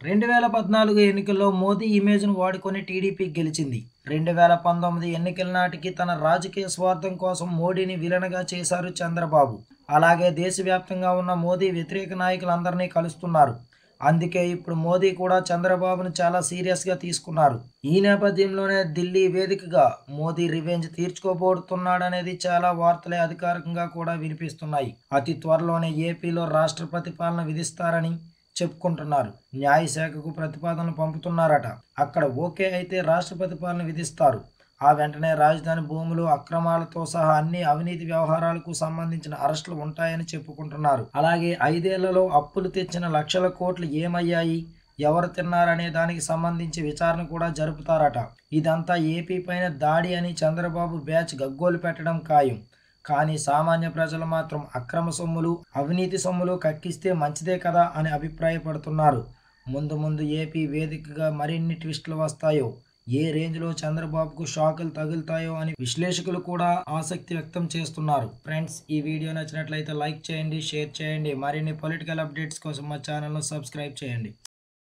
రెండు వేల పద్నాలుగు ఎన్నికల్లో మోదీ ఇమేజ్ను వాడుకొని టీడీపీ గెలిచింది. రెండు వేల పంతొమ్మిది ఎన్నికల నాటికి తన రాజకీయ స్వార్థం కోసం మోడీని విలనగా చేశారు చంద్రబాబు. అలాగే దేశవ్యాప్తంగా ఉన్న మోదీ వ్యతిరేక నాయకులందరినీ కలుస్తున్నారు. అందుకే ఇప్పుడు మోదీ కూడా చంద్రబాబును చాలా సీరియస్గా తీసుకున్నారు. ఈ నేపథ్యంలోనే ఢిల్లీ వేదికగా మోదీ రివెంజ్ తీర్చుకోబోతున్నాడనేది చాలా వార్తలే అధికారికంగా కూడా వినిపిస్తున్నాయి. అతి త్వరలోనే ఏపీలో రాష్ట్రపతి పాలన విధిస్తారని చెప్పుకుంటున్నారు. న్యాయశాఖకు ప్రతిపాదనలు పంపుతున్నారట. అక్కడ ఓకే అయితే రాష్ట్రపతి పాలన విధిస్తారు. ఆ వెంటనే రాజధాని భూములు అక్రమాలతో సహా అన్ని అవినీతి వ్యవహారాలకు సంబంధించిన అరెస్టులు ఉంటాయని చెప్పుకుంటున్నారు. అలాగే ఐదేళ్ళలో అప్పులు తెచ్చిన లక్షల కోట్లు ఏమయ్యాయి? ఎవరు తిన్నారనే దానికి సంబంధించి విచారణ కూడా జరుపుతారట. ఇదంతా ఏపీ పైన దాడి అని చంద్రబాబు బ్యాచ్ గగ్గోలు పెట్టడం ఖాయం. కానీ సామాన్య ప్రజలు మాత్రం అక్రమ సొమ్ములు అవినీతి సొమ్ములు కక్కిస్తే మంచిదే కదా అని అభిప్రాయపడుతున్నారు. ముందు ముందు ఏపీ వేదికగా మరిన్ని ట్విస్టులు వస్తాయో ఏ రేంజ్లో చంద్రబాబుకు షాకులు తగులుతాయో అని విశ్లేషకులు కూడా ఆసక్తి వ్యక్తం చేస్తున్నారు. ఫ్రెండ్స్ ఈ వీడియో నచ్చినట్లయితే లైక్ చేయండి షేర్ చేయండి. మరిన్ని పొలిటికల్ అప్డేట్స్ కోసం మా ఛానల్ను సబ్స్క్రైబ్ చేయండి.